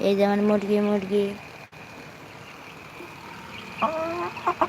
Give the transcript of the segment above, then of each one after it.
এই যেমন মুরগি মুরগি।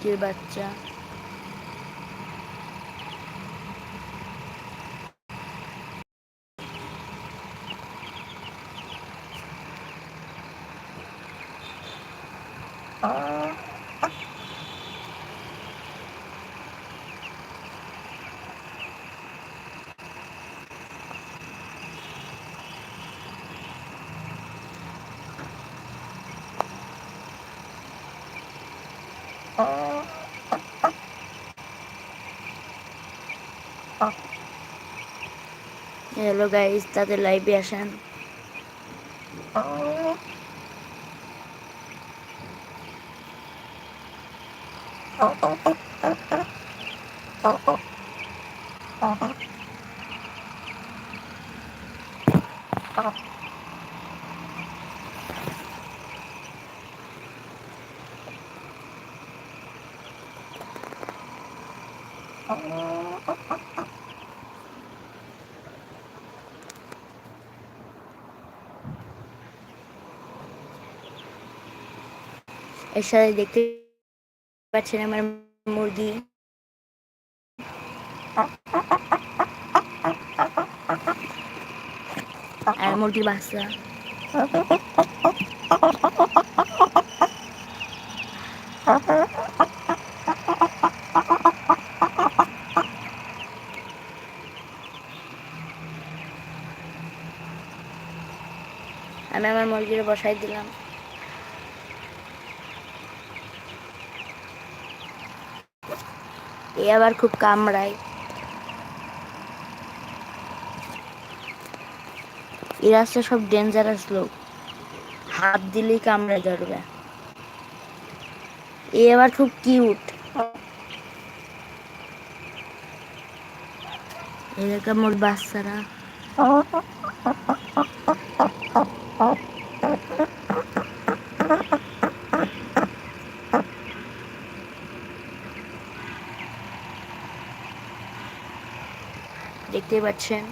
মুরগির বাচ্চা। হ্যালো গাইস তাদের লাইভে আসেন এর সাথে দেখতে পাচ্ছেন আমার মুরগি। আর আমি আমার মুরগির বসাই দিলাম। এ আবার খুব কামড়ায়। এরা হচ্ছে সব ডেঞ্জারাস লোক। হাত দিলেই কামড়ে ধরবে। এ আবার খুব কিউট এরকম মোর বাচ্চারা? দেখতেই পাচ্ছেন।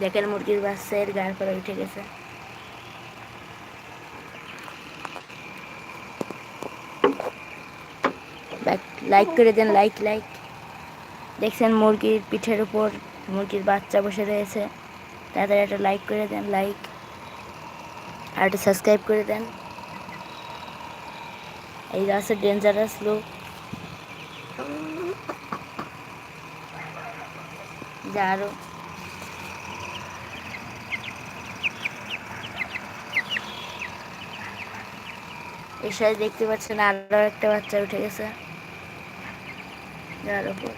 দেখেন মুরগির বাচ্চার গায়ের পরে উঠে গেছে। লাইক করে দেন লাইক লাইক দেখছেন মুরগির পিঠের উপর মুরগির বাচ্চা বসে রয়েছে। তাদের একটা লাইক করে দেন লাইক আর একটা সাবস্ক্রাইব করে দেন। এই রাস্তা ডেঞ্জারাস লোক যা আরও। এর দেখতে পাচ্ছেন, আরও একটা বাচ্চা উঠে গেছে। যার উপর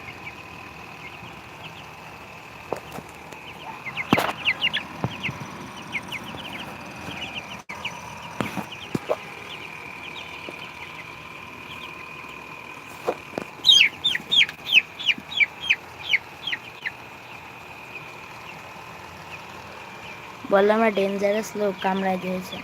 বললাম আমার ডেঞ্জারাস লোক কামড়ায় দিয়েছে।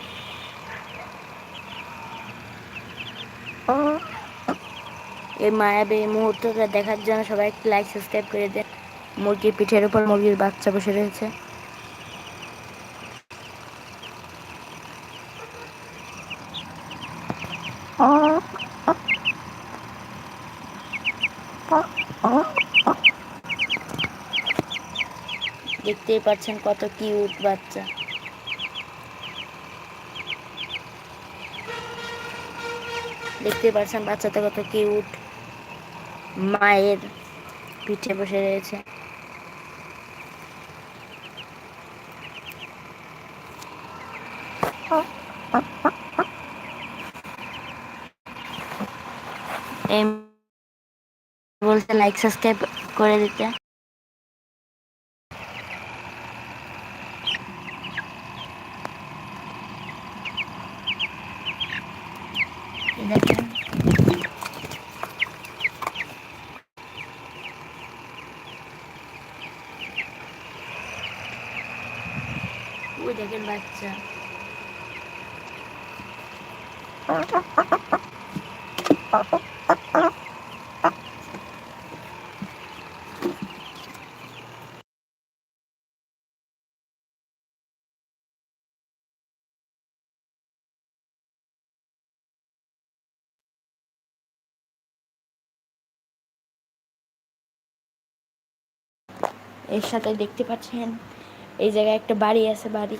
এই মায়াবী মুহূর্তটা দেখার জন্য সবাই একটু লাইক সাবস্ক্রাইব করে দেয় মুরগির পিঠের উপর মুরগির বাচ্চা বসে রয়েছে। বুঝতেই পারছেন কত কিউট বাচ্চা। দেখতে পারছেন বাচ্চাটা কত কিউট। মায়ের পিঠে বসে রয়েছে। বলছে লাইক সাবস্ক্রাইব করে দিতে। এর সাথে দেখতে পাচ্ছেন এই জায়গায় একটা বাড়ি আছে বাড়ি।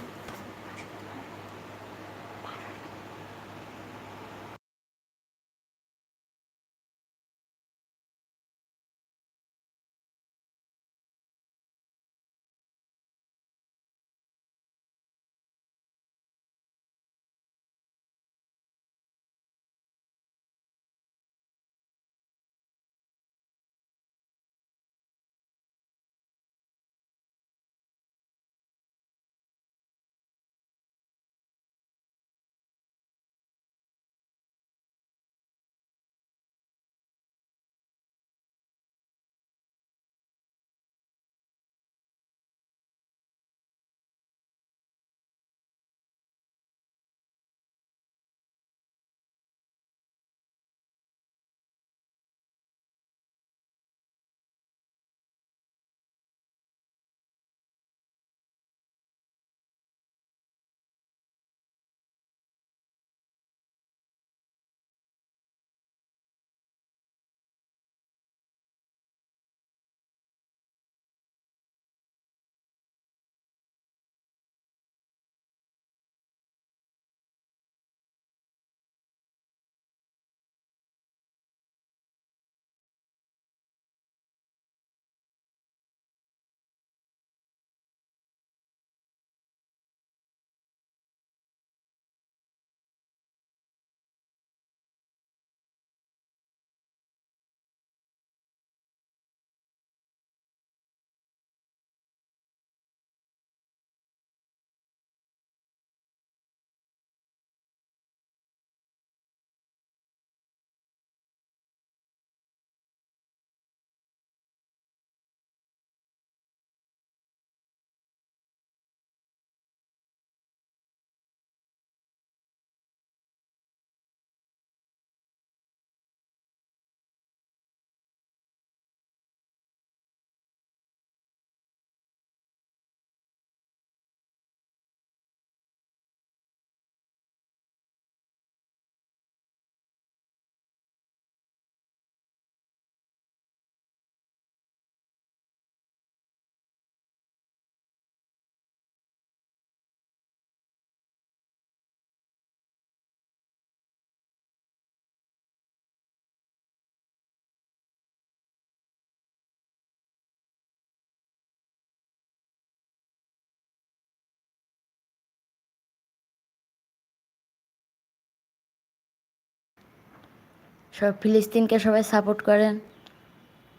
সব ফিলিস্তিনকে সবাই সাপোর্ট করেন।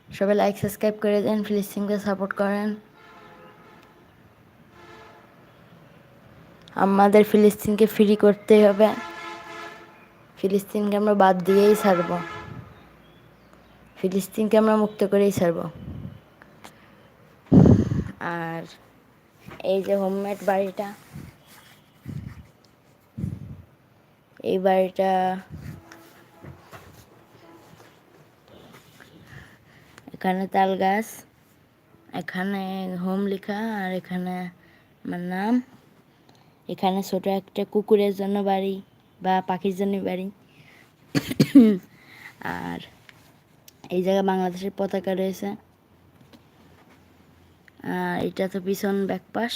সবাই লাইক সাবস্ক্রাইব করে দেন, ফিলিস্তিনকে সাপোর্ট করেন। আমাদের ফিলিস্তিনকে ফ্রি করতে হবে। ফিলিস্তিনকে আমরা বাদ দিয়েই ছাড়ব। ফিলিস্তিনকে আমরা মুক্ত করেই ছাড়ব। আর এই যে হোমমেড বাড়িটা, এই বাড়িটা এখানে তাল গাছ, এখানে হোম লেখা, আর এখানে আমার নাম। এখানে ছোট একটা কুকুরের জন্য বাড়ি বা পাখির জন্য বাড়ি। আর এই জায়গায় বাংলাদেশের পতাকা রয়েছে। আর এটা তো পিছন ব্যাকপাস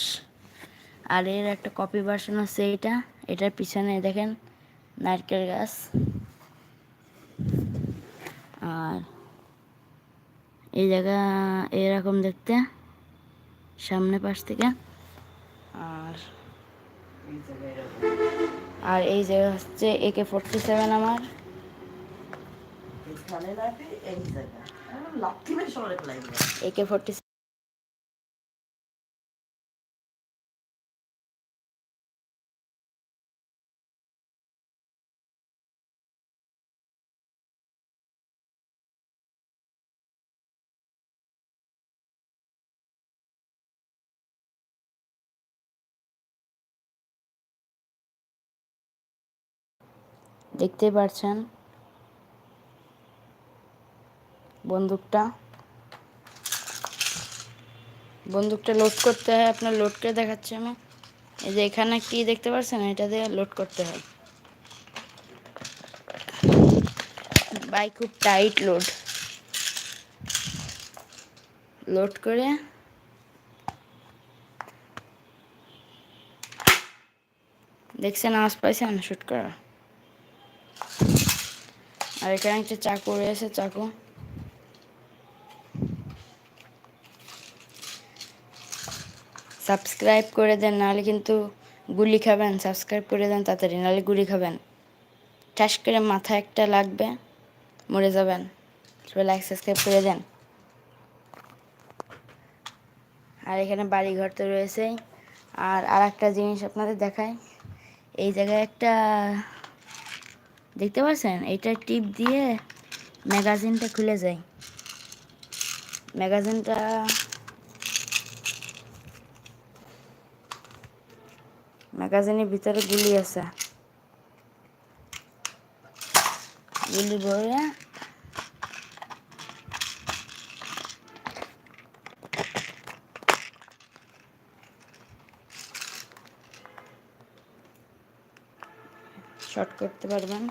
আর এর একটা কপি ভার্সন আছে এটা। এটার পিছনে দেখেন নারকেল গাছ। আর এই জায়গা এরকম দেখতে সামনে পাশ থেকে। আর আর এই জায়গা হচ্ছে একে ফোরটি সেভেন আমার। একে ফোর্টি দেখতেই পারছেন। বন্দুকটা। বন্দুকটা লোড করতে হয়, আপনার লোড করে দেখাচ্ছি আমি। এই যে এখানে কি দেখতে পাচ্ছেন এটা দিয়ে লোড করতে হয়। বাইক খুব টাইট লোড লোড করে দেখছেন, আওয়াজ পাইছেন? শুট করা। আর এখানে একটা চাকু রয়েছে, চাকু। সাবস্ক্রাইব করে দেন, নাহলে কিন্তু গুলি খাবেন। সাবস্ক্রাইব করে দেন, তাড়াতাড়ি, নাহলে গুলি খাবেন। ঠাস করে মাথা একটা লাগবে, মরে যাবেন। লাইক সাবস্ক্রাইব করে দেন। আর এখানে বাড়িঘর তো রয়েছেই। আর আর একটা জিনিস আপনাদের দেখায় এই জায়গায় একটা দেখতে পাচ্ছেন এইটা টিপ দিয়ে ম্যাগাজিনটা খুলে যায়। ম্যাগাজিনটা ম্যাগাজিনের ভিতরে গুলি আছে। গুলি ভরে শর্ট করতে পারবেন।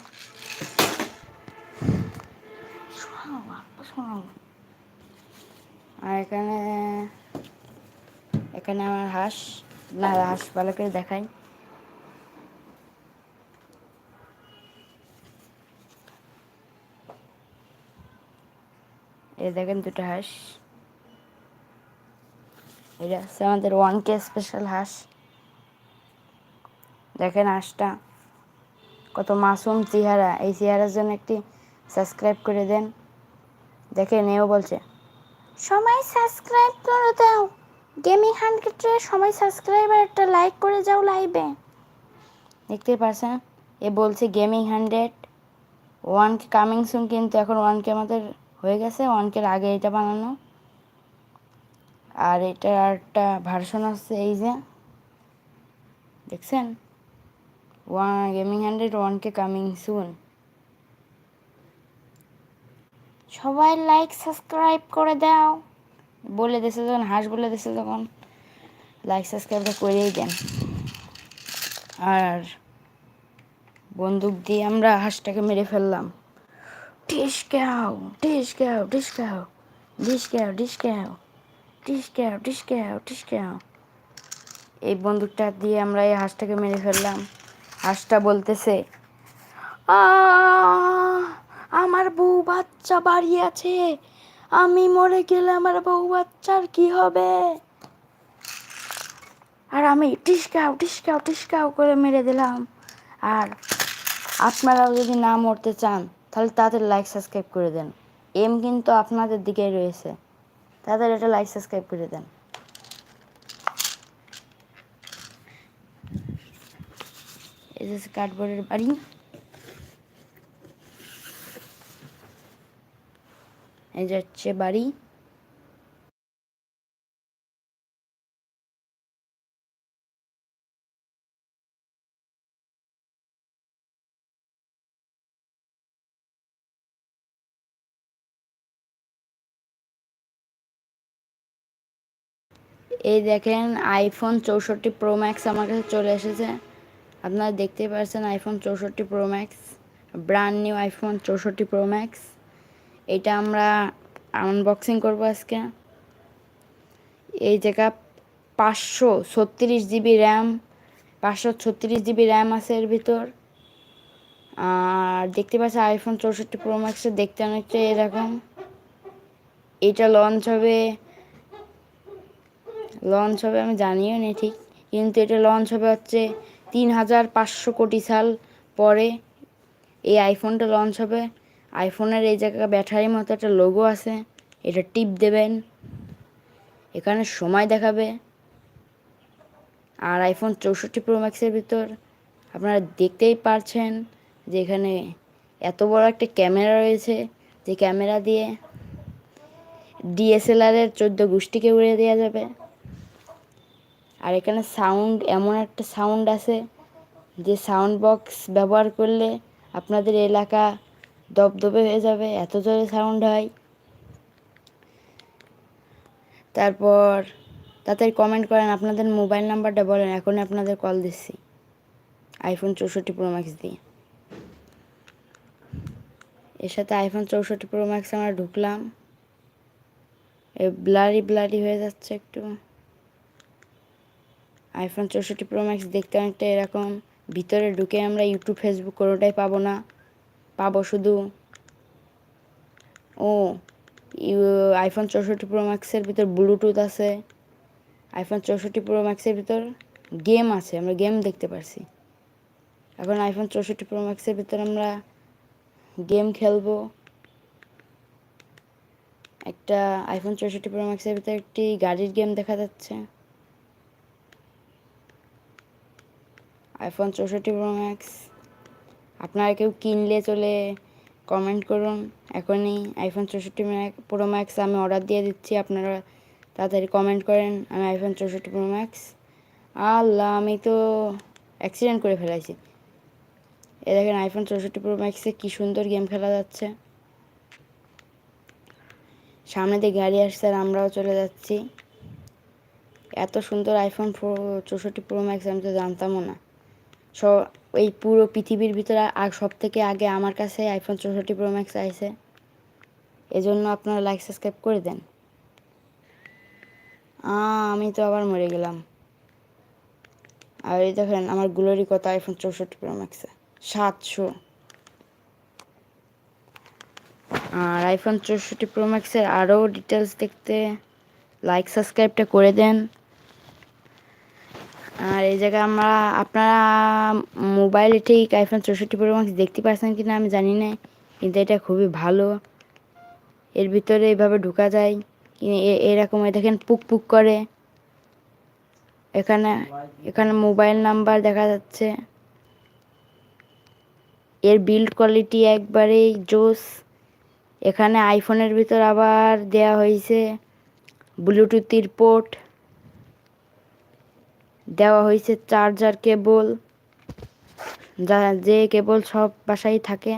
আর এখানে এখানে আমার হাঁস। না, হাঁস ভালো দেখাই। এই দেখেন দুটো হাঁস। এটা হচ্ছে আমাদের ওয়ান কে স্পেশাল হাঁস। দেখেন হাঁসটা। কত মাসুম চেহারা। এই চেহারার জন্য একটি সাবস্ক্রাইব করে দেন। দেখেন, এও বলছে সবাই সাবস্ক্রাইব করে দাও। গেমিং হান্ড্রেডে সবাই সাবস্ক্রাইব আর একটা লাইক করে যাও লাইভে দেখতে পারছেন? এ বলছে gaming hundred one K coming soon কিন্তু এখন ওয়ান কে আমাদের হয়ে গেছে। ওয়ান কের আগে এটা বানানো। আর এটা একটা ভার্সন আছে, এই যে। দেখছেন? One gaming hundred one K coming soon সবাই লাইক সাবস্ক্রাইব করে দাও। বলে দিছে যখন হাঁস বলে দিছে তখন। লাইক সাবস্ক্রাইবটা করেই দেন। আর বন্দুক দিয়ে আমরা হাঁসটাকে মেরে ফেললাম। ডিশ গাও ডিশ গাও ডিশ গাও ডিশ গাও এই বন্দুকটা দিয়ে আমরা এই হাঁসটাকে মেরে ফেললাম। হাঁসটা বলতেছে "আহ, আমার বউ বাচ্চা বাড়ি আছে আমি মরে গেলে আমার বউ বাচ্চার কি হবে? আর আমি টিসকাও টিসকাও টিসকাও করে মেরে দিলাম। আর আপনারাও যদি না মরতে চান তাহলে তাদের লাইক সাবস্ক্রাইব করে দেন। এম কিন্তু আপনাদের দিকেই রয়েছে। তাদের এটা লাইক সাবস্ক্রাইব করে দেন। কাঠবোর্ডের বাড়ি এই যে হচ্ছে বাড়ি এই দেখেন আইফোন চৌষট্টি প্রো ম্যাক্স আমার কাছে চলে এসেছে। আপনারা দেখতেই পাচ্ছেন আইফোন চৌষট্টি Pro Max brand new iPhone চৌষট্টি প্রো ম্যাক্স এটা আমরা আনবক্সিং করব আজকে। এই জায়গা পাঁচশো ছত্রিশ জিবি র্যাম, পাঁচশো ছত্রিশ জিবি র্যাম আছে এর ভিতর। আর দেখতে পাচ্ছি আইফোন চৌষট্টি প্রো ম্যাক্সের দেখতে অনেকটা এরকম। এটা লঞ্চ হবে লঞ্চ হবে আমি জানিও না ঠিক, কিন্তু এটা লঞ্চ হবে হচ্ছে তিন হাজার পাঁচশো কোটি সাল পরে এই আইফোনটা লঞ্চ হবে। আইফোনের এই জায়গায় ব্যাটারির মতো একটা লোগো আছে। এটা টিপ দেবেন। এখানে সময় দেখাবে। আর আইফোন চৌষট্টি প্রো ম্যাক্সের ভিতর আপনারা দেখতেই পারছেন যে এখানে এত বড় একটা ক্যামেরা রয়েছে যে ক্যামেরা দিয়ে ডিএসএলআরের চোদ্দ গোষ্ঠীকে উড়িয়ে দেওয়া যাবে। আর এখানে সাউন্ড এমন একটা সাউন্ড আছে যে সাউন্ড বক্স ব্যবহার করলে আপনাদের এলাকা দপদপে হয়ে যাবে, এত জোরে সাউন্ড হয়। তারপর তাড়াতাড়ি কমেন্ট করেন, আপনাদের মোবাইল নাম্বারটা বলেন, এখনই আপনাদের কল দিচ্ছি। আইফোন চৌষট্টি প্রো ম্যাক্স দিয়ে। এর সাথে আইফোন চৌষট্টি প্রো ম্যাক্স আমরা ঢুকলাম। এ ব্লারি ব্লারি হয়ে যাচ্ছে একটু। আইফোন চৌষট্টি প্রো ম্যাক্স দেখতে অনেকটা এরকম। ভিতরে ঢুকে আমরা ইউটিউব ফেসবুক কোনোটাই পাবো না। পাবো শুধু, ও আইফোন চৌষট্টি প্রো ম্যাক্সের ভিতর ব্লুটুথ আছে। আইফোন চৌষট্টি প্রো ম্যাক্সের ভিতর গেম আছে, আমরা গেম দেখতে পারছি। এখন আইফোন চৌষট্টি প্রো ম্যাক্সের ভিতর আমরা গেম খেলব। একটা আইফোন চৌষট্টি প্রো ম্যাক্সের ভিতর একটি গাড়ির গেম দেখা যাচ্ছে। আইফোন চৌষট্টি প্রো ম্যাক্স আপনারা কেউ কিনলে চলে কমেন্ট করুন। এখনই আইফোন চৌষট্টি প্রো ম্যাক্স আমি অর্ডার দিয়ে দিচ্ছি, আপনারা তাড়াতাড়ি কমেন্ট করেন, আমি আইফোন চৌষট্টি প্রো ম্যাক্স আল্লাহ, আমি তো অ্যাক্সিডেন্ট করে ফেলাইছি। এ দেখেন আইফোন চৌষট্টি প্রো ম্যাক্সে কী সুন্দর গেম খেলা যাচ্ছে। সামনে দিয়ে গাড়ি আসছে আর আমরাও চলে যাচ্ছি। এত সুন্দর আইফোন চৌষট্টি প্রো ম্যাক্স আমি তো জানতামও না। স, এই পুরো পৃথিবীর ভিতরে আর সব থেকে আগে আমার কাছে আইফোন চৌষট্টি প্রো ম্যাক্স আইছে। এজন্য আপনারা লাইক সাবস্ক্রাইব করে দেন। আমি তো আবার মরে গেলাম। আর এই দেখেন, আমার গ্লোরি কত আইফোন চৌষট্টি প্রো ম্যাক্সে সাতশো। আর আইফোন চৌষট্টি প্রো ম্যাক্সের আরও ডিটেলস দেখতে লাইক সাবস্ক্রাইবটা করে দেন। আর এই জায়গায় আমরা, আপনারা মোবাইলে ঠিক আইফোন চৌষট্টি প্রো ম্যাক্স দেখতে পাচ্ছেন কি না আমি জানি না, কিন্তু এটা খুবই ভালো। এর ভিতরে এইভাবে ঢুকা যায় এরকম দেখেন পুক পুক করে। এখানে এখানে মোবাইল নাম্বার দেখা যাচ্ছে। এর বিল্ড কোয়ালিটি একবারেই জোস। এখানে আইফোনের ভিতর আবার দেয়া হয়েছে ব্লুটুথের পোর্ট দেওয়া হয়েছে চার্জার, কেবল, যা যে কেবল সব বাসায় থাকে।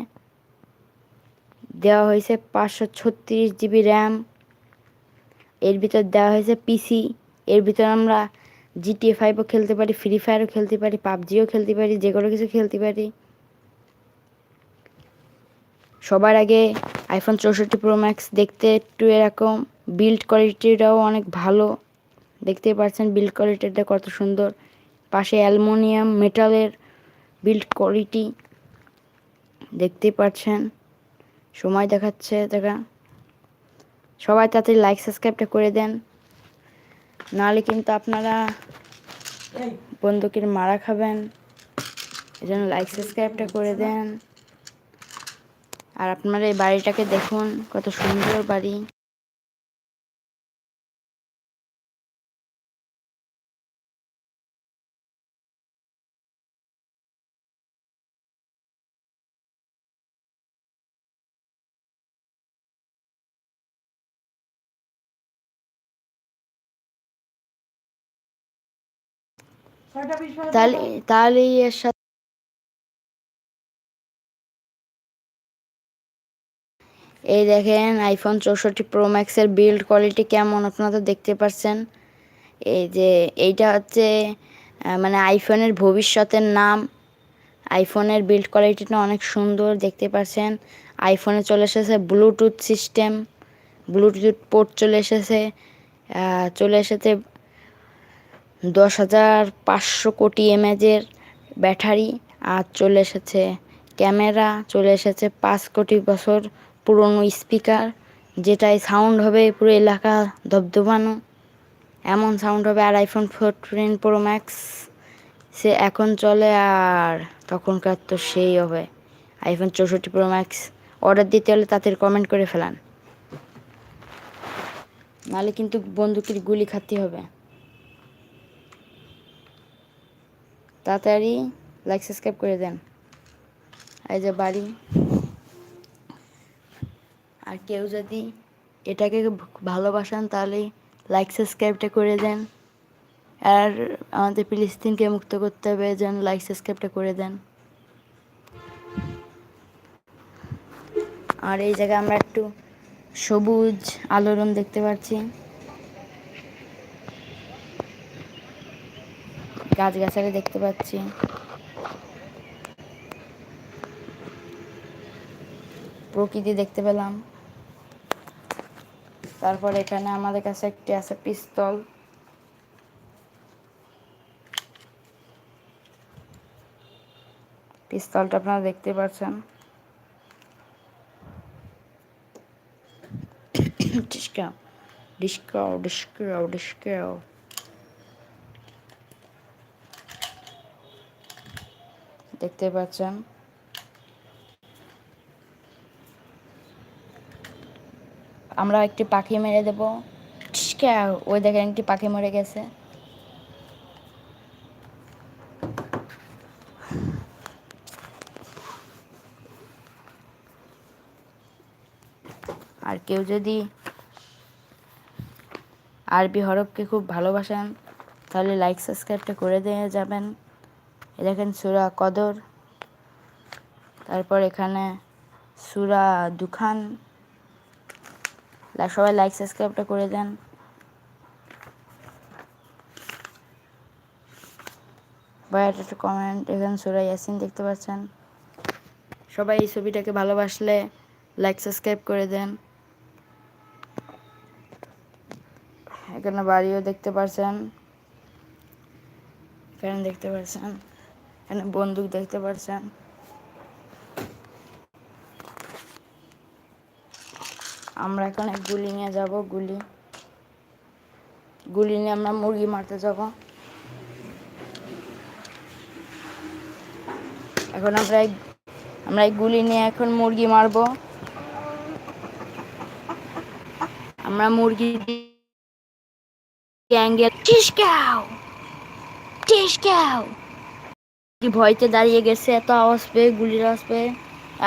দেওয়া হয়েছে পাঁচশো ছত্রিশ জিবি র্যাম, এর ভিতর দেওয়া হয়েছে পিসি, এর ভিতর আমরা জিটিএ ফাইভও খেলতে পারি, ফ্রি ফায়ারও খেলতে পারি, পাবজিও খেলতে পারি, যে কোনো কিছু খেলতে পারি। সবার আগে আইফোন চৌষট্টি প্রো ম্যাক্স দেখতে একটু এরকম বিল্ড কোয়ালিটিটাও অনেক ভালো। দেখতেই পাচ্ছেন বিল্ড কোয়ালিটিটা কত সুন্দর। পাশে অ্যালুমিনিয়াম, মেটালের বিল্ড কোয়ালিটি দেখতেই পাচ্ছেন সময় দেখাচ্ছে, দেখা। সবাই তাড়াতাড়ি লাইক সাবস্ক্রাইবটা করে দেন। নাহলে কিন্তু আপনারা বন্দুকের মারা খাবেন। এজন্য লাইক সাবস্ক্রাইবটা করে দেন। আর আপনারা এই বাড়িটাকে দেখুন, কত সুন্দর বাড়ি। তাহলে এর সাথে এই দেখেন আইফোন চৌষট্টি প্রো ম্যাক্সের বিল্ড কোয়ালিটি কেমন আপনারা তো দেখতে পাচ্ছেন? এই যে এইটা হচ্ছে মানে আইফোনের ভবিষ্যতের নাম। আইফোনের বিল্ড কোয়ালিটিটা অনেক সুন্দর দেখতে পাচ্ছেন? আইফোনে চলে এসেছে ব্লুটুথ সিস্টেম ব্লুটুথ পোর্ট চলে এসেছে চলে এসেছে দশ হাজার পাঁচশো কোটি এমএজের ব্যাটারি আর চলে এসেছে। ক্যামেরা চলে এসেছে পাঁচ কোটি বছর পুরনো স্পিকার যেটায় সাউন্ড হবে পুরো এলাকা দবদবানো। এমন সাউন্ড হবে আর আইফোন ফোরটিন প্রো ম্যাক্স সে এখন চলে আর তখনকার তো সেই হবে। আইফোন চৌষট্টি প্রো ম্যাক্স অর্ডার দিতে হলে তাদের কমেন্ট করে ফেলান। নাহলে কিন্তু বন্দুকের গুলি খাতে হবে। তাড়াতাড়ি লাইক সাবস্ক্রাইব করে দেন। এই যে বাড়ি। আর কেউ যদি এটাকে ভালোবাসেন, তাহলে লাইক সাবস্ক্রাইবটা করে দেন। আর আমাদের ফিলিস্তিনকে মুক্ত করতে হবে, যেন লাইক সাবস্ক্রাইবটা করে দেন। আর এই জায়গায় আমরা একটু সবুজ আলোড়ন দেখতে পাচ্ছি। গাছগাছালি দেখতে পাচ্ছি। প্রকৃতি দেখতে পেলাম। তারপর এখানে আমাদের কাছে একটি আছে পিস্তল। পিস্তলটা আপনারা দেখতে পাচ্ছেন। ডিসকাও ডিসকাও ডিসকাও ডিসকাও। দেখতে পাচ্ছেন। আমরা একটি পাখি মেরে দেবো। ওই দেখেন একটি পাখি মরে গেছে। আর কেউ যদি আরবি হরফকে খুব ভালোবাসেন, তাহলে লাইক সাবস্ক্রাইবটা করে দিয়ে যাবেন। দেখেন সুরা কদর। তারপর এখানে সুরা দুখান। সবাই লাইক সাবস্ক্রাইবটা করে দেন। বা একটা কমেন্ট এখানে সুরা ইয়াসিন দেখতে পাচ্ছেন। সবাই এই ছবিটাকে ভালোবাসলে লাইক সাবস্ক্রাইব করে দেন। এখানে বাড়িও দেখতে পাচ্ছেন এখানে দেখতে পাচ্ছেন এখানে বন্দুক দেখতে পাচ্ছেন আমরা এখন গুলি নিয়ে যাব, গুলি। গুলি নিয়ে আমরা মুরগি মারতে যাব। এখন আমরা আমরা এই গুলি নিয়ে এখন মুরগি মারবো। আমরা মুরগি অ্যাঙ্গেল টিসকাও টিসকাও ভয়তে দাঁড়িয়ে গেছে, এত আওয়াজ পেয়ে, গুলির আওয়াজ পেয়ে।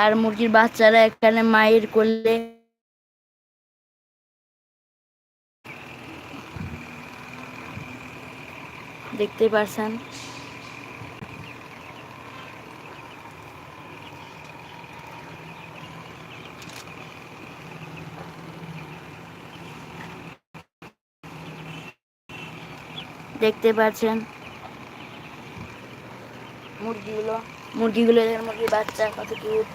আর মুরগির বাচ্চারা এখানে মায়ের করলে দেখতে পারছেন। দেখতে পাচ্ছেন মুরগিগুলো। মুরগিগুলো মুরগির বাচ্চা, কত কিউট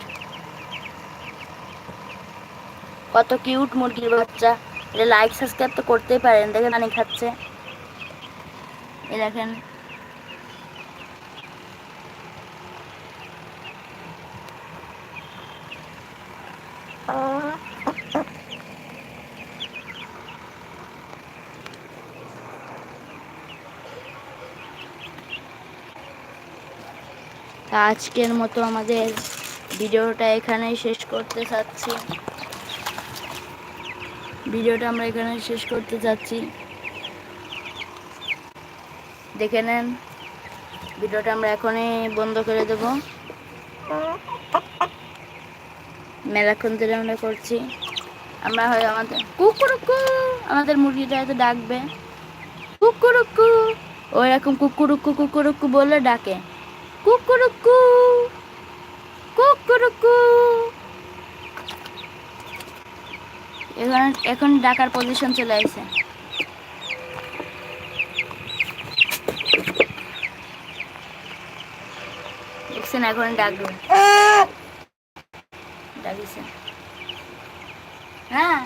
কত কিউট মুরগির বাচ্চা। এটা লাইক সাবস্ক্রাইব তো করতেই পারেন, দেখেন অনেক খাচ্ছে। এ দেখেন তা আজকের মতো আমাদের ভিডিওটা এখানেই শেষ করতে চাচ্ছি। ভিডিওটা আমরা এখানে শেষ করতে চাচ্ছি। দেখে নেন, ভিডিওটা আমরা এখনই বন্ধ করে দেব। মেলাক্ষণ ধরে আমরা করছি। আমরা হয় আমাদের কুকুরুকু, আমাদের মুরগিটা এত ডাকবে। কুকুরুকু ওইরকম কুকুরুকু কুকুরুকু বলে ডাকে। কুকুরুকু কুকুরুকু। এখন এখন ডাকার পজিশন চলে আসছে। দেখছেন এখন ডাকবে ডাকিছে হ্যাঁ।